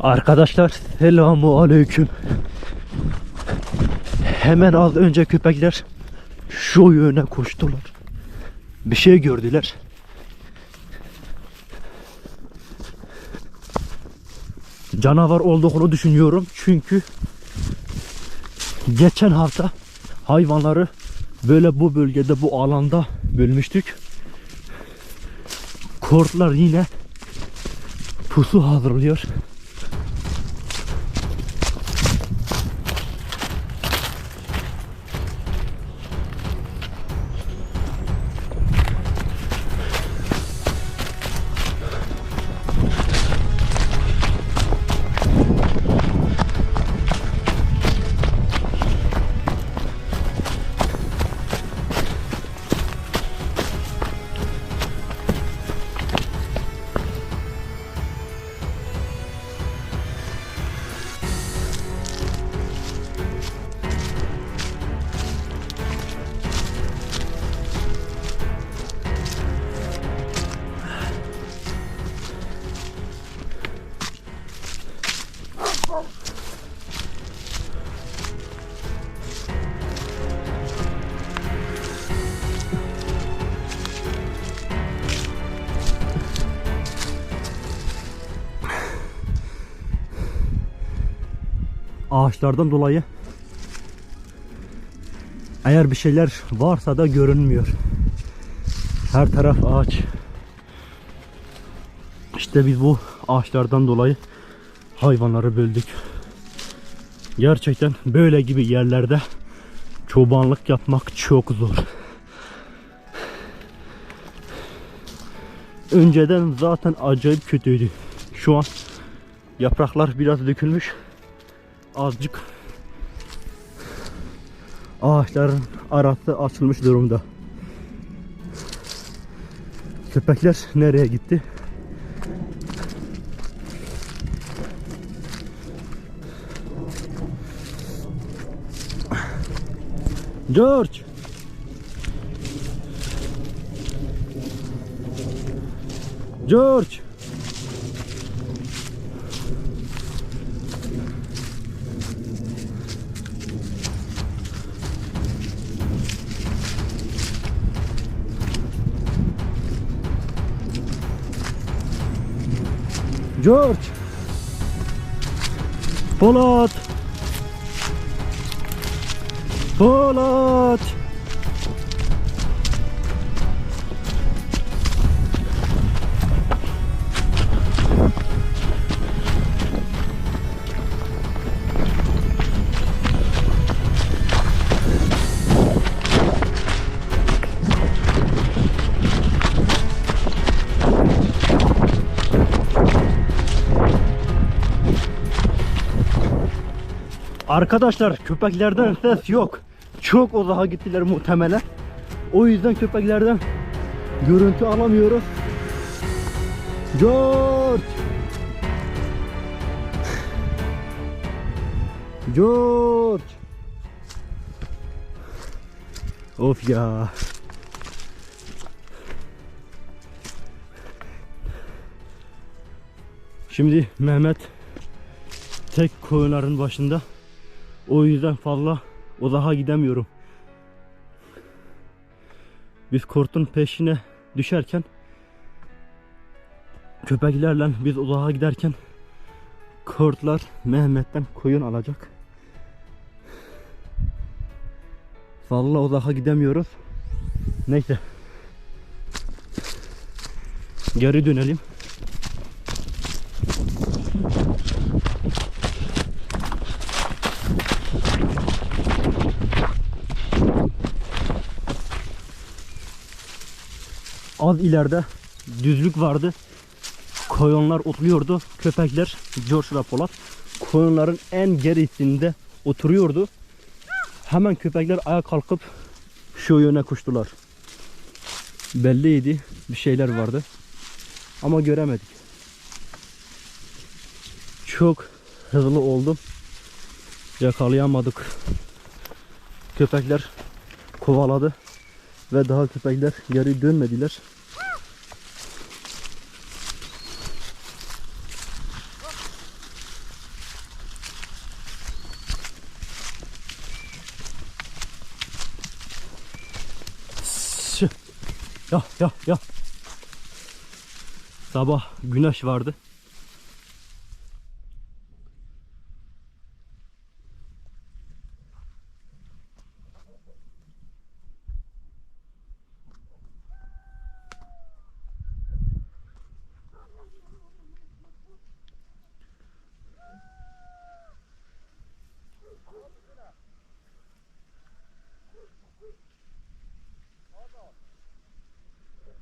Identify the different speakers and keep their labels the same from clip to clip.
Speaker 1: Arkadaşlar selamu aleyküm. Hemen az önce köpekler şu yöne koştular. Bir şey gördüler. Canavar olduğunu düşünüyorum çünkü geçen hafta hayvanları böyle bu bölgede bu alanda bölmüştük. Kurtlar yine pusu hazırlıyor. Ağaçlardan dolayı eğer bir şeyler varsa da görünmüyor. Her taraf ağaç. İşte biz bu ağaçlardan dolayı hayvanları böldük. Gerçekten böyle gibi yerlerde çobanlık yapmak çok zor. Önceden zaten acayip kötüydü. Şu an yapraklar biraz dökülmüş azıcık ağaçların arası açılmış durumda. Köpekler nereye gitti? George! George! George. Polat. Polat. Arkadaşlar köpeklerden ses yok. Çok uzağa gittiler muhtemelen. O yüzden köpeklerden görüntü alamıyoruz. George! George! Of ya. Şimdi Mehmet tek koyunların başında. O yüzden fazla uzağa gidemiyorum. Biz kurtun peşine düşerken köpeklerle biz uzağa giderken kurtlar Mehmet'ten koyun alacak. Fazla uzağa gidemiyoruz. Neyse. Geri dönelim. Az ileride düzlük vardı. Koyunlar otluyordu. Köpekler George Rapolat koyunların en gerisinde oturuyordu. Hemen köpekler ayağa kalkıp şu yöne koştular. Belliydi bir şeyler vardı. Ama göremedik. Çok hızlı oldum. Yakalayamadık. Köpekler kovaladı ve daha köpekler geri dönmediler. Ya ya ya. Sabah güneş vardı.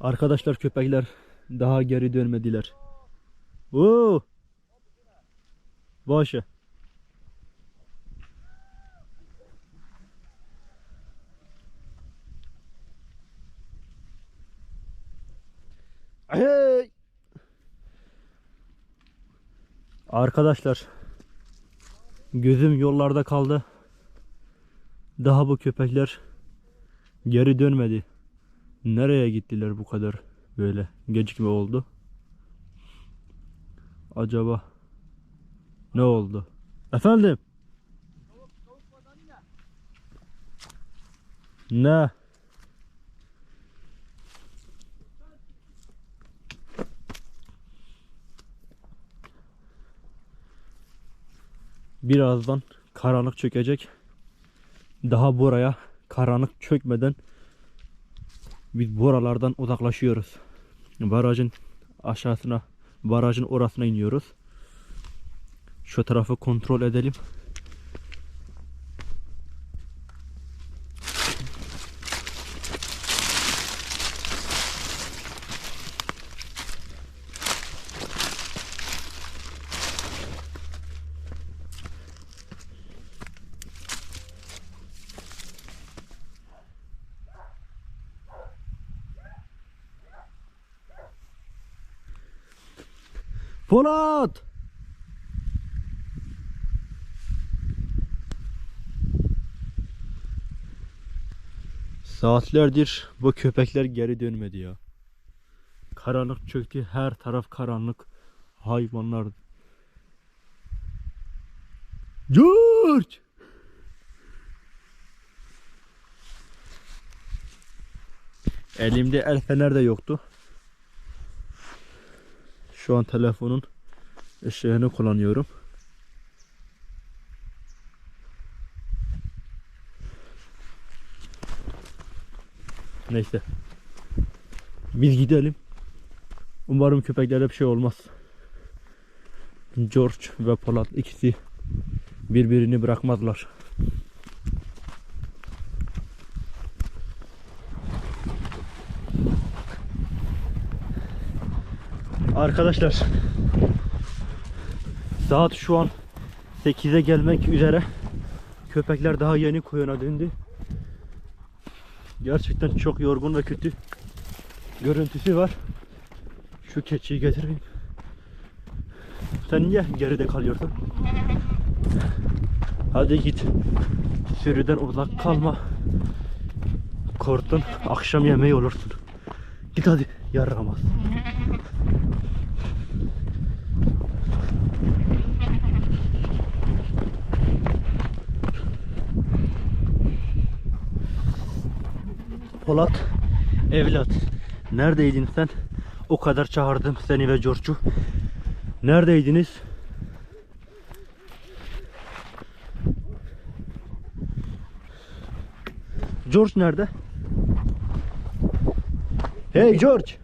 Speaker 1: Arkadaşlar köpekler daha geri dönmediler. Oo! Başa. Hey! Arkadaşlar gözüm yollarda kaldı. Daha bu köpekler geri dönmedi. Nereye gittiler bu kadar böyle gecikme oldu? Acaba ne oldu? Efendim? Ne? Birazdan karanlık çökecek. Daha buraya karanlık çökmeden biz buralardan uzaklaşıyoruz. Barajın aşağısına, barajın orasına iniyoruz. Şu tarafı kontrol edelim. Polat! Saatlerdir bu köpekler geri dönmedi ya. Karanlık çöktü, her taraf karanlık. Hayvanlar. George! Elimde el fener de yoktu. Şu an telefonun ışığını kullanıyorum. Neyse. Biz gidelim. Umarım köpeklere bir şey olmaz. George ve Polat ikisi birbirini bırakmazlar. Arkadaşlar saat şu an 8'e gelmek üzere. Köpekler daha yeni koyuna döndü. Gerçekten çok yorgun ve kötü görüntüsü var. Şu keçiyi getireyim. Sen niye geride kalıyorsun? Hadi git. Sürüden uzak kalma. Korktun. Akşam yemeği olursun. Git hadi. Yaramaz. Polat evlat neredeydin sen? O kadar çağırdım seni ve George'u. Neredeydiniz? George nerede? Hey George!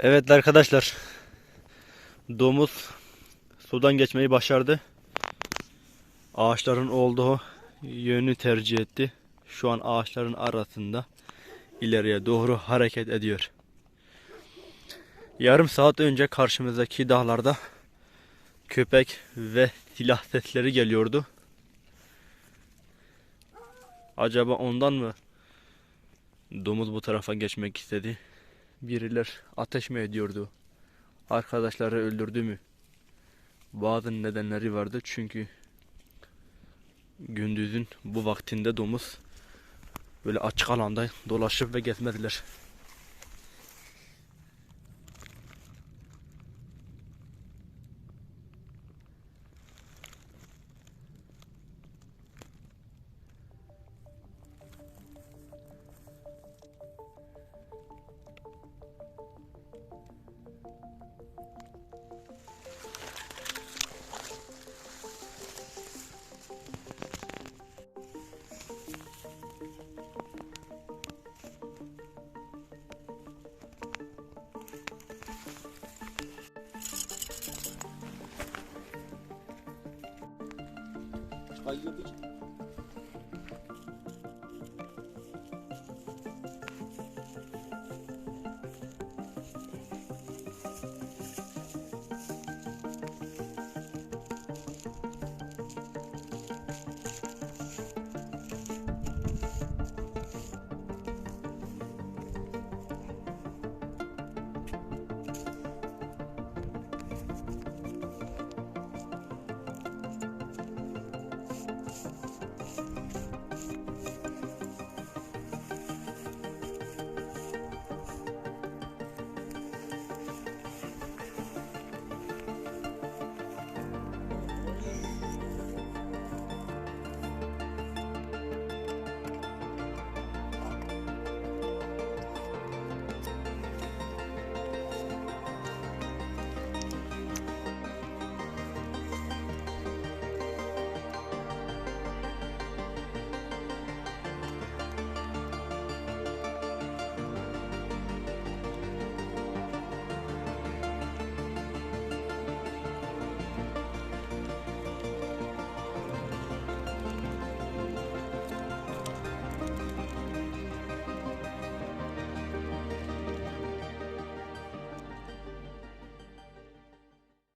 Speaker 1: Evet arkadaşlar. Domuz sudan geçmeyi başardı. Ağaçların olduğu yönü tercih etti. Şu an ağaçların arasında ileriye doğru hareket ediyor. Yarım saat önce karşımızdaki dağlarda köpek ve silah sesleri geliyordu. Acaba ondan mı domuz bu tarafa geçmek istedi? Biriler ateş mi ediyordu? Arkadaşları öldürdü mü? Bazı nedenleri vardı çünkü gündüzün bu vaktinde domuz böyle açık alanda dolaşıp ve gezmediler.
Speaker 2: Kayıyor bir.